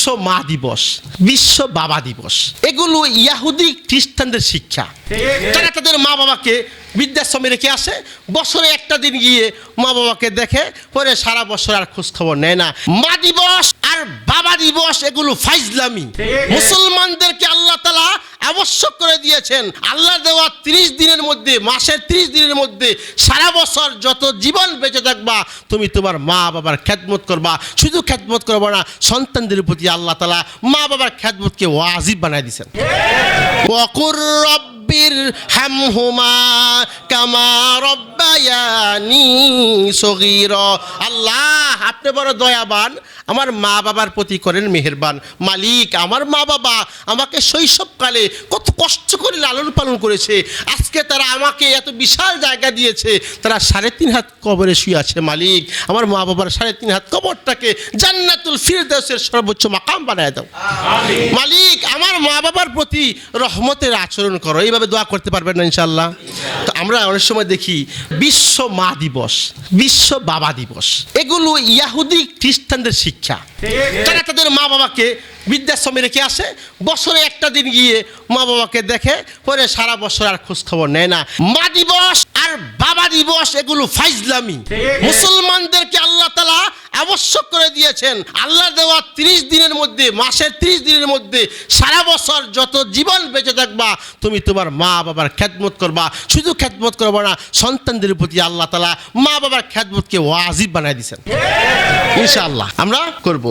বিশ্ব মা দিবস বিশ্ব বাবা দিবস। এগুলো ইয়াহুদি খ্রিস্টানদের শিক্ষা। তারা তাদের মা বাবাকে বৃদ্ধাশ্রমে রেখে আসে? বছরে একটা দিন গিয়ে মা বাবাকে দেখে পরে সারা বছর আর খোঁজ খবর নেয় না। মা দিবস আর বাবা দিবস এগুলো ফাইজলামি। মুসলমানদেরকে আল্লাহ তালা আবশ্যক করে দিয়েছেন। আল্লাহ দেওয়া তিরিশ দিনের মধ্যে মাসের তিরিশ দিনের মধ্যে সারা বছর যত জীবন বেঁচে থাকবা তুমি তোমার মা বাবার খ্যাতমত করবা। শুধু খ্যাতমত করবা না সন্তানদের প্রতি আল্লাহ তালা মা বাবার খ্যাতমতকে ওয়াজিব বানাই দিয়েছেন। বকুর রব্বির হ্যামহুমা কামা রব্ব আল্লাহ আপনি বড় দয়াবান। আমার মা বাবার প্রতি করেন মেহেরবান। মালিক আমার মা বাবা আমাকে শৈশবকালে কত কষ্ট করে লালন পালন করেছে। আজকে তারা আমাকে এত বিশাল জায়গা দিয়েছে। তারা সাড়ে তিন হাত কবরে শুয়ে আছে মালিক। আমার মা বাবার সাড়ে তিন হাত কবরটাকে জান্নাতুল ফিরদাউসের সর্বোচ্চ মাকাম বানায় দাও। মালিক মা বাবার প্রতি রহমতের আচরণ করো এইভাবে দোয়া করতে পারবেন না ইনশাল্লাহ তো আমরা অনেক সময় দেখি বিশ্ব মা দিবস বিশ্ব বাবা দিবস। এগুলো ইয়াহুদি খ্রিস্টানদের শিক্ষা। তারা তাদের মা বাবাকে বৃদ্ধাশ্রমে রেখে আসে বছরে একটা দিন গিয়ে মা বাবাকে দেখে পরে সারা বছর আর খোঁজ খবর নেয় না। মা দিবস আর বাবা দিবস এগুলো ফাইজলামি। মুসলমানদেরকে আল্লাহ তালা আবশ্যক করে দিয়েছেন। আল্লাহ দেওয়া ত্রিশ দিনের মধ্যে, মাসের ত্রিশ দিনের মধ্যে সারা বছর যত জীবন বেঁচে থাকবা, তুমি তোমার মা বাবার খ্যাতমত করবা। শুধু খ্যাতমত করবা না, সন্তানদের প্রতি আল্লাহ তালা মা বাবার খ্যাতমতকে ওয়াজিব বানায় দিয়েছেন। ইনশাআল্লাহ, আমরা করব।